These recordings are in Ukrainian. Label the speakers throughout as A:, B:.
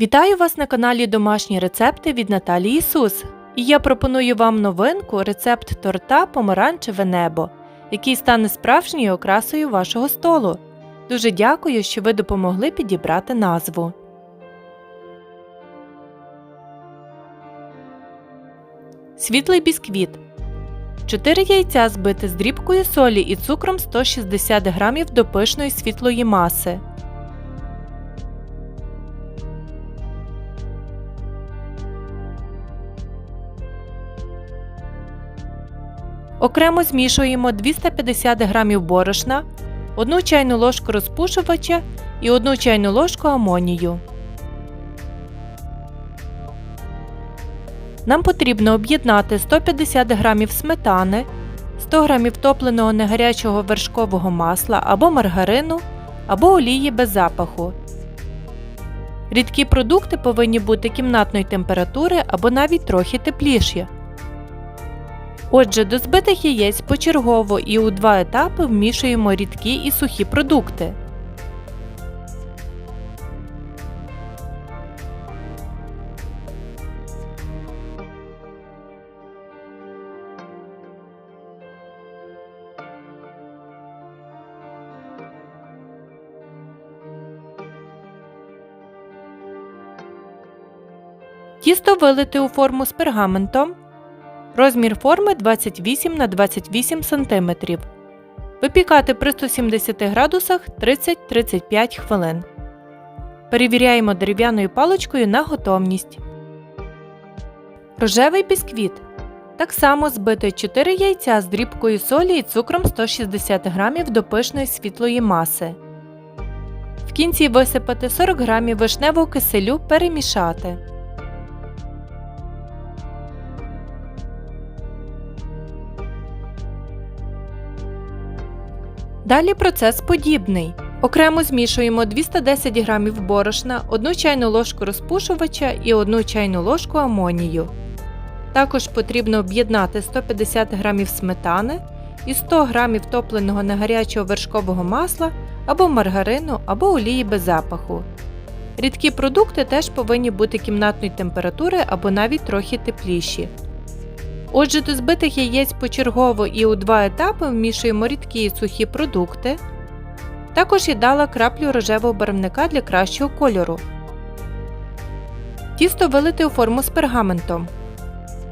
A: Вітаю вас на каналі Домашні рецепти від Наталії Ісус. І я пропоную вам новинку рецепт торта Помаранчеве небо, який стане справжньою окрасою вашого столу. Дуже дякую, що ви допомогли підібрати назву. Світлий бісквіт. 4 яйця збити з дрібкою солі і цукром 160 г до пишної світлої маси. Окремо змішуємо 250 г борошна, 1 чайну ложку розпушувача і 1 чайну ложку амонію. Нам потрібно об'єднати 150 г сметани, 100 г топленого негарячого вершкового масла або маргарину, або олії без запаху. Рідкі продукти повинні бути кімнатної температури або навіть трохи тепліші. Отже, до збитих яєць почергово і у два етапи вмішуємо рідкі і сухі продукти. Тісто вилити у форму з пергаментом. Розмір форми 28 на 28 см. Випікати при 170 градусах 30-35 хвилин. Перевіряємо дерев'яною паличкою на готовність. Рожевий бісквіт. Так само збити 4 яйця з дрібкою солі і цукром 160 г до пишної світлої маси. В кінці висипати 40 г вишневого киселю перемішати. Далі процес подібний. Окремо змішуємо 210 г борошна, 1 чайну ложку розпушувача і 1 чайну ложку амонію. Також потрібно об'єднати 150 г сметани і 100 г топленого негарячого вершкового масла або маргарину або олії без запаху. Рідкі продукти теж повинні бути кімнатної температури або навіть трохи тепліші. Отже, до збитих яєць почергово і у два етапи вмішуємо рідкі і сухі продукти. Також я дала краплю рожевого барвника для кращого кольору. Тісто вилити у форму з пергаментом.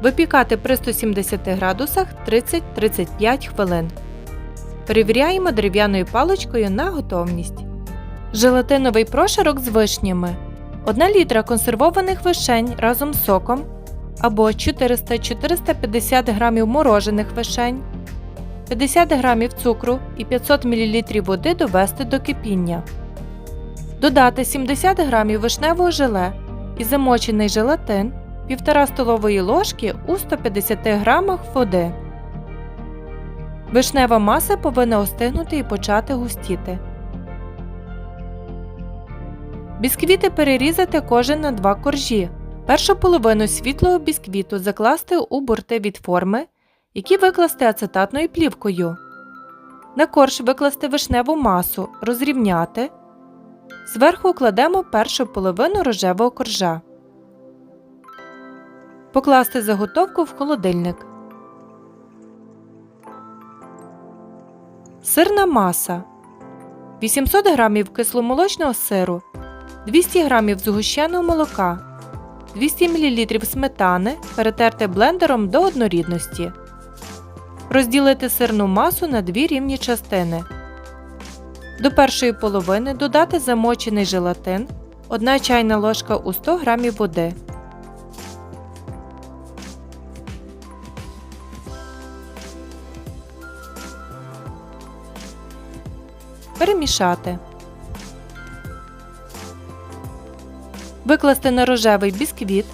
A: Випікати при 170 градусах 30-35 хвилин. Перевіряємо дерев'яною паличкою на готовність. Желатиновий прошарок з вишнями. 1 літра консервованих вишень разом з соком або 400-450 г морожених вишень, 50 г цукру і 500 мл води довести до кипіння. Додати 70 г вишневого желе і замочений желатин 1,5 столової ложки у 150 г води. Вишнева маса повинна остигнути і почати густіти. Бісквіти перерізати кожен на два коржі. Першу половину світлого бісквіту закласти у борти від форми, які викласти ацетатною плівкою. На корж викласти вишневу масу, розрівняти. Зверху кладемо першу половину рожевого коржа. Покласти заготовку в холодильник. Сирна маса 800 г кисломолочного сиру, 200 г згущеного молока. 200 мл сметани перетерти блендером до однорідності. Розділити сирну масу на дві рівні частини. До першої половини додати замочений желатин, 1 чайна ложка у 100 г води. Перемішати. Викласти на рожевий бісквіт.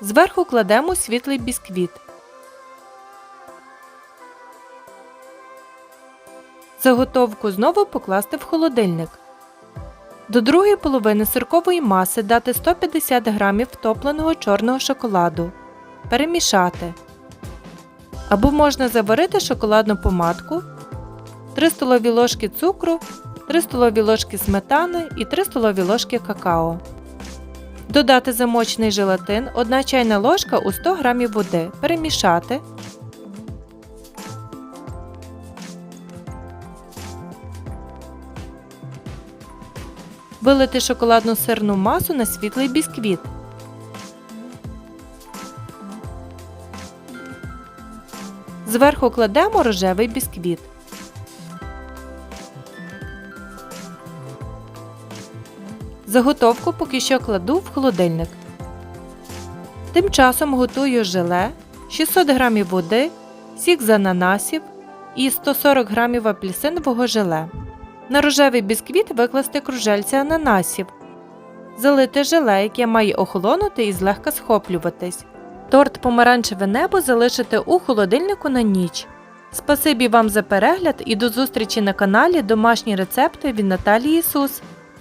A: Зверху кладемо світлий бісквіт. Заготовку знову покласти в холодильник. До другої половини сиркової маси дати 150 г топленого чорного шоколаду. Перемішати. Або можна заварити шоколадну помадку, 3 столові ложки цукру, 3 столові ложки сметани і 3 столові ложки какао. Додати замочений желатин, 1 чайна ложка у 100 г води. Перемішати. Вилити шоколадну сирну масу на світлий бісквіт. Зверху кладемо рожевий бісквіт. Заготовку поки що кладу в холодильник. Тим часом готую желе, 600 г води, сік з ананасів і 140 г апельсинового желе. На рожевий бісквіт викласти кружельця ананасів. Залити желе, яке має охолонути і злегка схоплюватись. Торт помаранчеве небо залишити у холодильнику на ніч. Спасибі вам за перегляд і до зустрічі на каналі Домашні рецепти від Наталії Ісус.